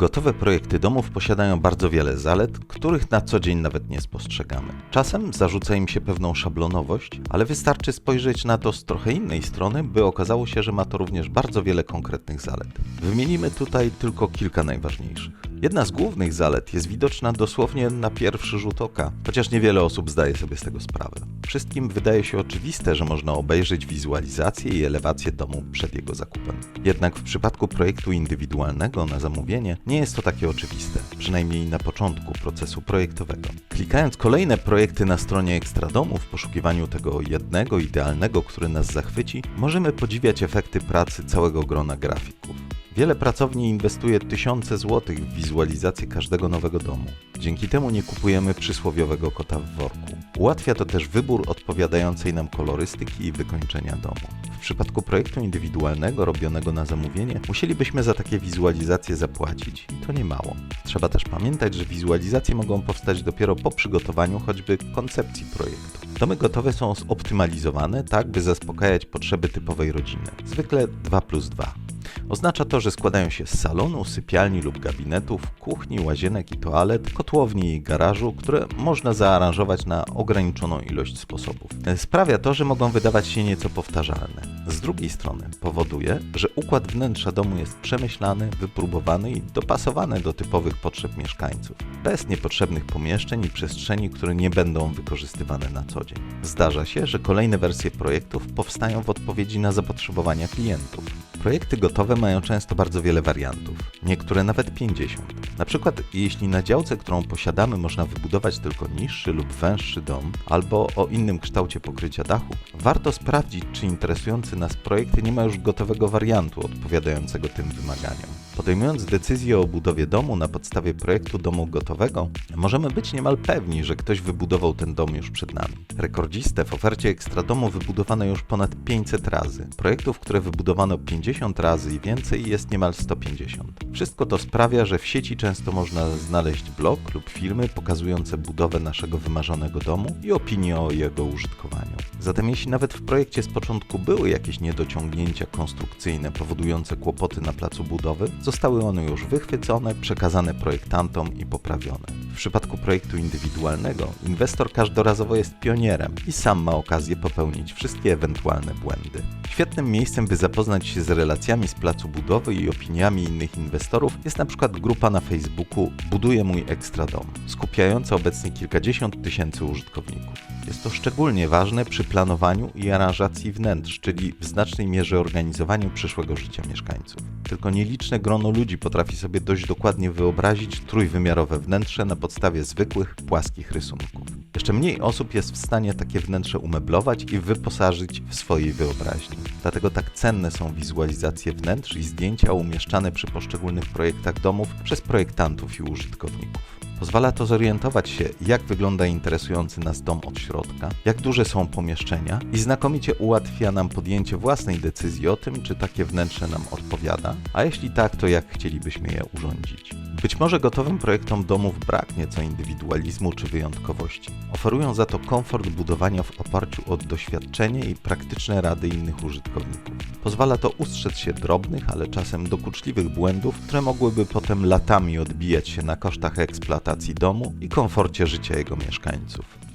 Gotowe projekty domów posiadają bardzo wiele zalet, których na co dzień nawet nie spostrzegamy. Czasem zarzuca im się pewną szablonowość, ale wystarczy spojrzeć na to z trochę innej strony, by okazało się, że ma to również bardzo wiele konkretnych zalet. Wymienimy tutaj tylko kilka najważniejszych. Jedna z głównych zalet jest widoczna dosłownie na pierwszy rzut oka, chociaż niewiele osób zdaje sobie z tego sprawę. Wszystkim wydaje się oczywiste, że można obejrzeć wizualizację i elewację domu przed jego zakupem. Jednak w przypadku projektu indywidualnego na zamówienie nie jest to takie oczywiste, przynajmniej na początku procesu projektowego. Klikając kolejne projekty na stronie Ekstradomu w poszukiwaniu tego jednego idealnego, który nas zachwyci, możemy podziwiać efekty pracy całego grona grafików. Wiele pracowni inwestuje tysiące złotych w wizualizację każdego nowego domu. Dzięki temu nie kupujemy przysłowiowego kota w worku. Ułatwia to też wybór odpowiadającej nam kolorystyki i wykończenia domu. W przypadku projektu indywidualnego robionego na zamówienie musielibyśmy za takie wizualizacje zapłacić to nie mało. Trzeba też pamiętać, że wizualizacje mogą powstać dopiero po przygotowaniu choćby koncepcji projektu. Domy gotowe są zoptymalizowane tak, by zaspokajać potrzeby typowej rodziny. Zwykle 2 plus 2. Oznacza to, że składają się z salonu, sypialni lub gabinetów, kuchni, łazienek i toalet, kotłowni i garażu, które można zaaranżować na ograniczoną ilość sposobów. Sprawia to, że mogą wydawać się nieco powtarzalne. Z drugiej strony powoduje, że układ wnętrza domu jest przemyślany, wypróbowany i dopasowany do typowych potrzeb mieszkańców, bez niepotrzebnych pomieszczeń i przestrzeni, które nie będą wykorzystywane na co dzień. Zdarza się, że kolejne wersje projektów powstają w odpowiedzi na zapotrzebowania klientów. Projekty gotowe mają często bardzo wiele wariantów, niektóre nawet 50. Na przykład, jeśli na działce, którą posiadamy, można wybudować tylko niższy lub węższy dom, albo o innym kształcie pokrycia dachu, warto sprawdzić, czy interesujący nas projekt nie ma już gotowego wariantu odpowiadającego tym wymaganiom. Podejmując decyzję o budowie domu na podstawie projektu domu gotowego, możemy być niemal pewni, że ktoś wybudował ten dom już przed nami. Rekordzistę w ofercie ekstra domu wybudowano już ponad 500 razy. Projektów, które wybudowano 50 razy i więcej jest niemal 150. Wszystko to sprawia, że w sieci często można znaleźć blog lub filmy pokazujące budowę naszego wymarzonego domu i opinie o jego użytkowaniu. Zatem jeśli nawet w projekcie z początku były jakieś niedociągnięcia konstrukcyjne powodujące kłopoty na placu budowy, zostały one już wychwycone, przekazane projektantom i poprawione. W przypadku projektu indywidualnego inwestor każdorazowo jest pionierem i sam ma okazję popełnić wszystkie ewentualne błędy. Świetnym miejscem, by zapoznać się z relacjami z placu budowy i opiniami innych inwestorów jest na przykład grupa na Facebooku Buduję mój ekstra dom, skupiająca obecnie kilkadziesiąt tysięcy użytkowników. Jest to szczególnie ważne przy planowaniu i aranżacji wnętrz, czyli w znacznej mierze organizowaniu przyszłego życia mieszkańców. Tylko nieliczne grono ludzi potrafi sobie dość dokładnie wyobrazić trójwymiarowe wnętrze na podstawie zwykłych, płaskich rysunków. Jeszcze mniej osób jest w stanie takie wnętrze umeblować i wyposażyć w swojej wyobraźni. Dlatego tak cenne są wizualizacje wnętrz i zdjęcia umieszczane przy poszczególnych projektach domów przez projektantów i użytkowników. Pozwala to zorientować się, jak wygląda interesujący nas dom od środka, jak duże są pomieszczenia i znakomicie ułatwia nam podjęcie własnej decyzji o tym, czy takie wnętrze nam odpowiada, a jeśli tak, to jak chcielibyśmy je urządzić. Być może gotowym projektom domów brak nieco indywidualizmu czy wyjątkowości. Oferują za to komfort budowania w oparciu o doświadczenie i praktyczne rady innych użytkowników. Pozwala to ustrzec się drobnych, ale czasem dokuczliwych błędów, które mogłyby potem latami odbijać się na kosztach eksploatacji domu i komforcie życia jego mieszkańców.